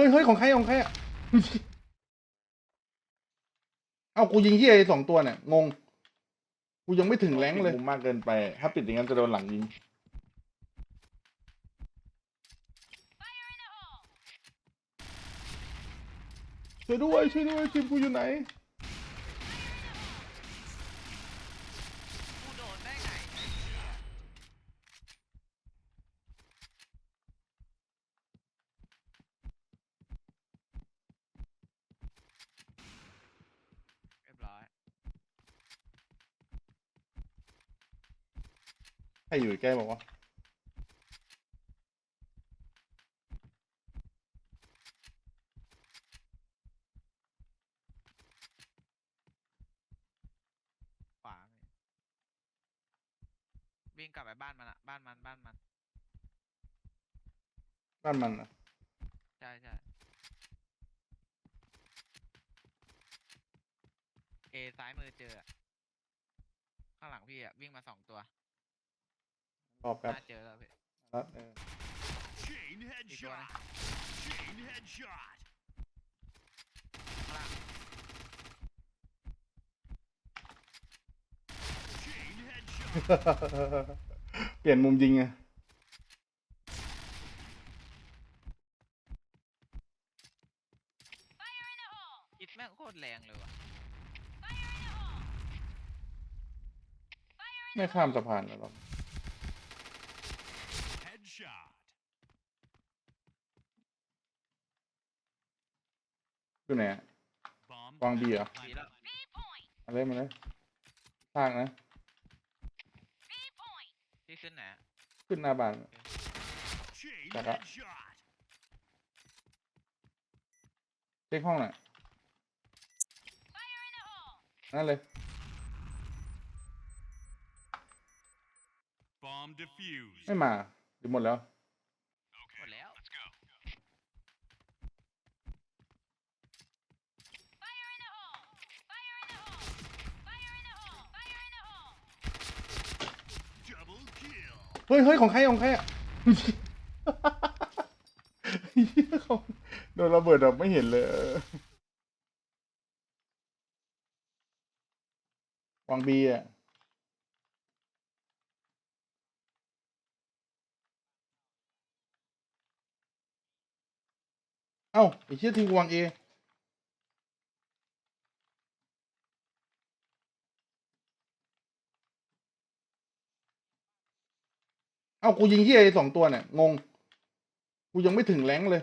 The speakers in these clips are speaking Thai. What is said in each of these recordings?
ฮ้ยเฮ้ยของใครของใครอะเอากูยิงที่ไอ้สองตัวเนี่ยงง กูยังไม่ถึงแรงค์เลยมุมมากเกินไป ถ้าปิดอย่างนั้นจะโดนหลังยิง ช่วยด้วยช่วยด้วยทีมกูอยู่ไหน กูโดนได้ไงไอ้เหี้ยเรียบร้อย ใครอยู่ใกล้บอกว่าขวาพี่วิ่งกลับไปบ้านมันอะบ้านมันบ้านมัน บ้านมันอะใช่ใช่เอซ้ายมือเจออะข้างหลังพี่อะวิ่งมาสองตัว รอบแป๊บน่าเจอแล้วพี่แล้วเออ Chain อีกตัวหนึง headshot. Chain headshot. ข้างล่าง Chain headshot. เปลี่ยนมุมยิงอะอิดแม่งโคตรแรงเลยว่ะไม่ข้ามสะพานแล้วหรอก Headshot. อยู่ไหนอะ Bomb. Quang Bì à? planted. Bì đó. มาเลยมาเลยสร้างนะ ที่ขึ้นไหนอะขึ้นหน้าบ้าน Chain Chặt ạ. headshot. เช็คห้องหน่อยนั่นเลย Bomb defused. ไม่มา หรือหมดแล้ว หมดแล้ว Let's go. Double kill. เฮ้ยเฮ้ยของใครของใครอะ เหี้ยของโดนระเบิดแบบไม่เห็นเลยเออวางบีอะ อ้าไอ้เชี่ยทีมกูวางเอเอ้ากูยิงที่ไอ้สองตัวเนี่ยงง กูยังไม่ถึงแรงเลย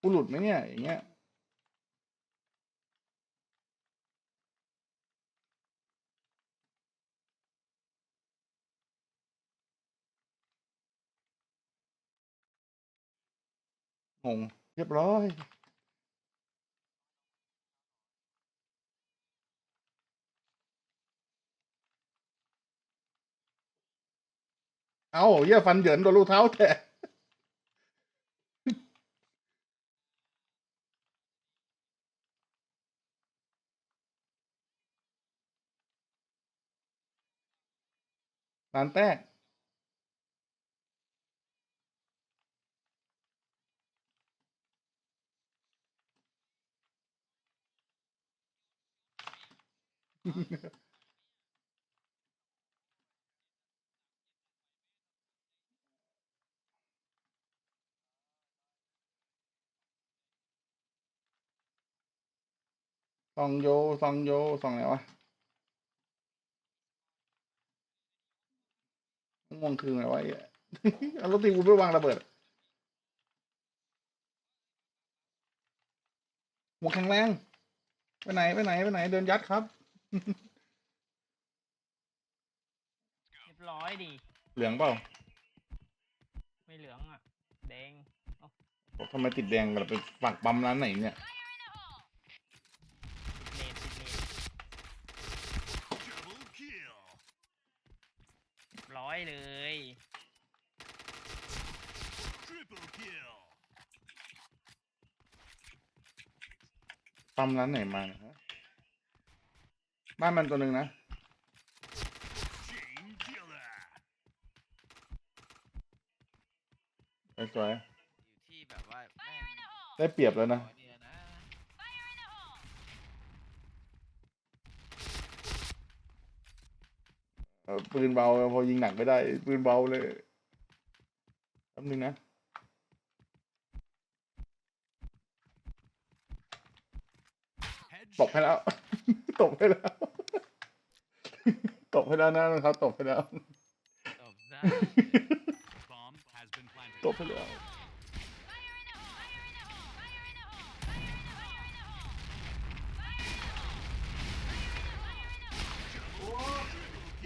กูหลุดไหมเนี่ย อย่างเงี้ย งเรียบร้อย เอาเยี่ยฟันเหยินโดนลูกเท้าแตะร้านแตก ซองโยซองโยซองอะไรวะง่วงคือไงวะไอ้เหี้ยเอารถตีกูไปวางระเบิดหมวกแข็งแรง ไปไหน ไปไหน ไปไหน เดินยัดครับ เรียบร้อยดี เหลืองเปล่าไม่เหลืองอะ แดงบอกทำไมติดแดงกันล่ะไปฝากปั๊มร้านไหนเนี่ยติดเลนติดเลน Double kill. เรียบร้อยเลย Triple kill. ปั๊มร้านไหนมาเนี่ยฮะ บ้านมันตัวหนึ่งนะ Chain killer. สวยอยู่ที่แบบว่าแม่งๆได้เปรียบแล้วนะร้อยเดียวนะเออปืนเบาพอยิงหนักไม่ได้ ปืนเบาเลยแป๊บนึงนะตบให้แล้ว ตบให้แล้ว ตบให้แล้วนะครับตบให้แล้วจบได้ Bomb has been planted. ตบให้แล้ว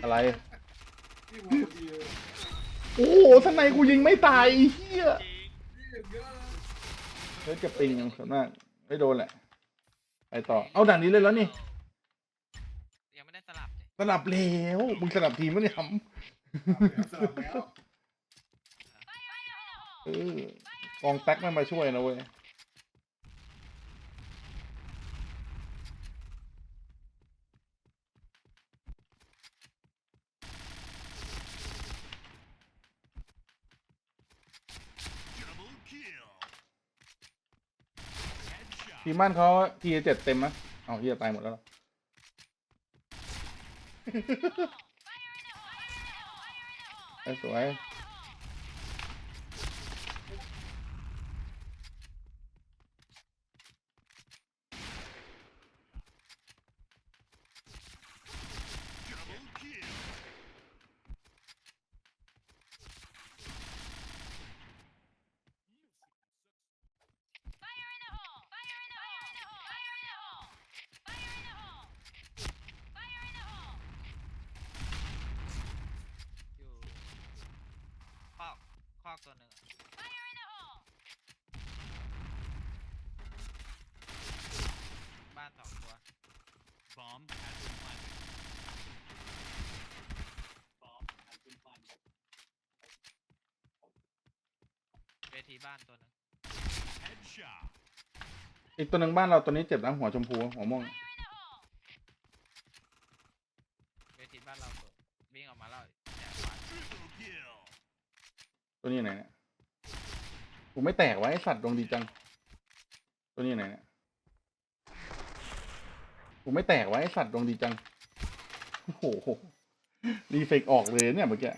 อะไร ที่หัวพอดีเลยโอ้โหทนายกูยิงไม่ตายไอ้เฮียนี่อย่างเยอะเลยเฮ้ยจะปิงยังส่วนมากไม่โดนแหละ ไปต่อ เอาด่านนี้เลยแล้วนี่ สลับแล้วมึงสลับทีมมั้เนี่ยทสลับแล้วำเออกองแท็กมันมาช่วยนะเว้ย Double kill. Headshot. ทีมบ้านเขาทีเจ็ดเต็มไหมเอาเฮียตายหมดแล้ว เหรอ ไอ้สวย Double kill. อยู่คอกคอก ตัวหนึ่งอะบ้านสองตัว Bomb has been planted. เวทีบ้านตัวหนึ่ง Headshot. อีกตัวหนึ่งบ้านเราตัวนี้เจ็บนะหัวชมพูหัวม่วง เวทีบ้านเราตัววิ่งออกมาแล้วแจกขวาน Triple kill. ตัวนี้ไหนเนี่ยกูไม่แตกไว้สัตว์ดวงดีจัง ตัวนี้ไหนเนี่ยกูไม่แตกไว้สัตว์ดวงดีจัง โอ้โหรีเฟกออกเลยเนี่ยเมื่อกี้